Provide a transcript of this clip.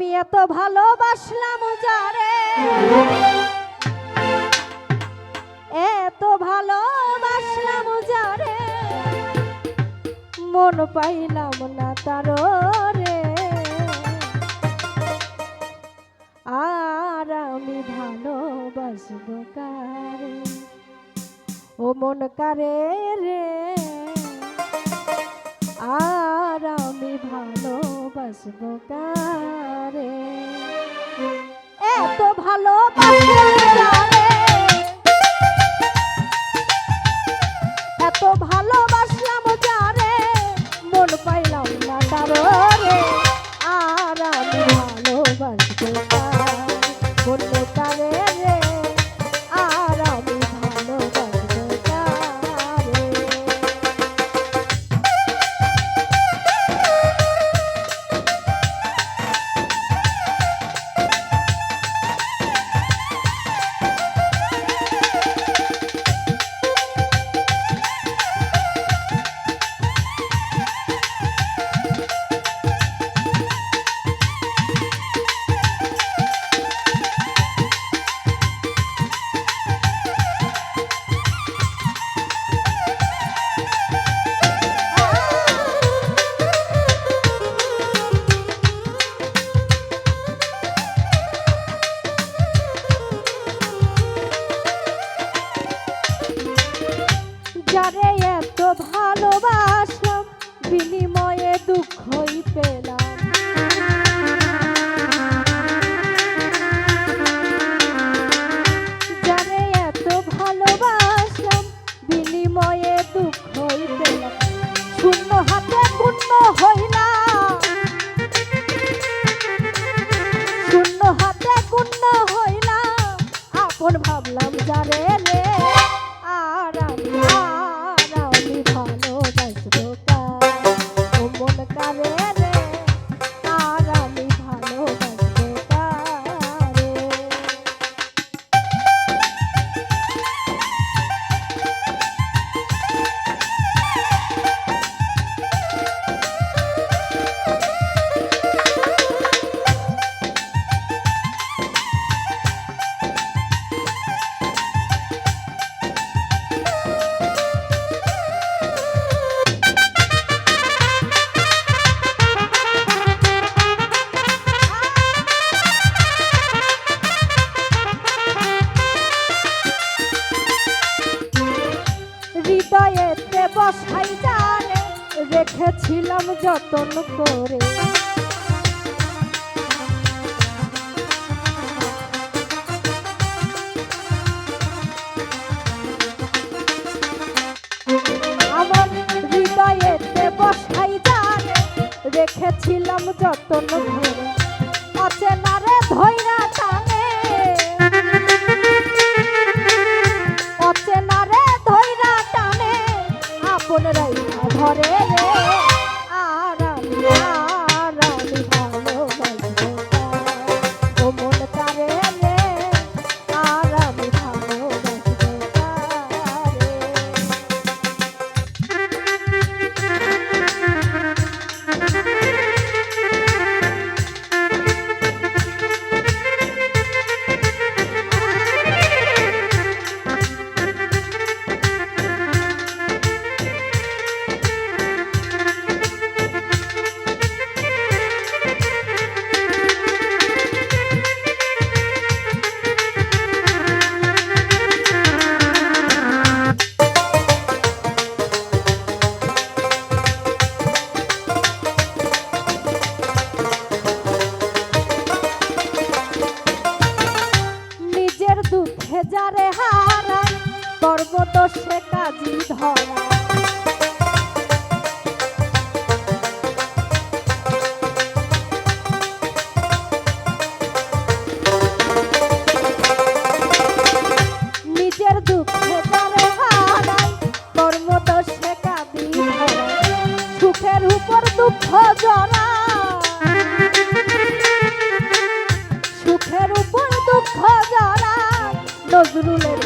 আমি এত ভালোবাসলাম যারে? এত ভালোবাসলাম যারে? মন পাইলাম না তার রে। আর আমি ভালোবাসব কারে? ও মন কারে রে? আর ভালোবাসব কারে যারে এত ভালোবাসলাম, বিনিময়ে দুঃখই পেলাম। যারে এত ভালোবাসলাম, বিনিময়ে দুঃখই পেলাম। শূন্য হাতে পূর্ণ হইলাম। শূন্য হাতে পূর্ণ হইলাম। আপন ভাবলাম যারে হৃদয়েতে বসাই জানে রেখেছিলাম যতন করে। আমার হৃদয়েতে বসাই রেখেছিলাম যতন অচেনারে ধৈরা আপন রাইখা ধরে আর যারে হারা সর্বদোষে কাজী ধরা উপর দুঃখ জড়া নজরুলের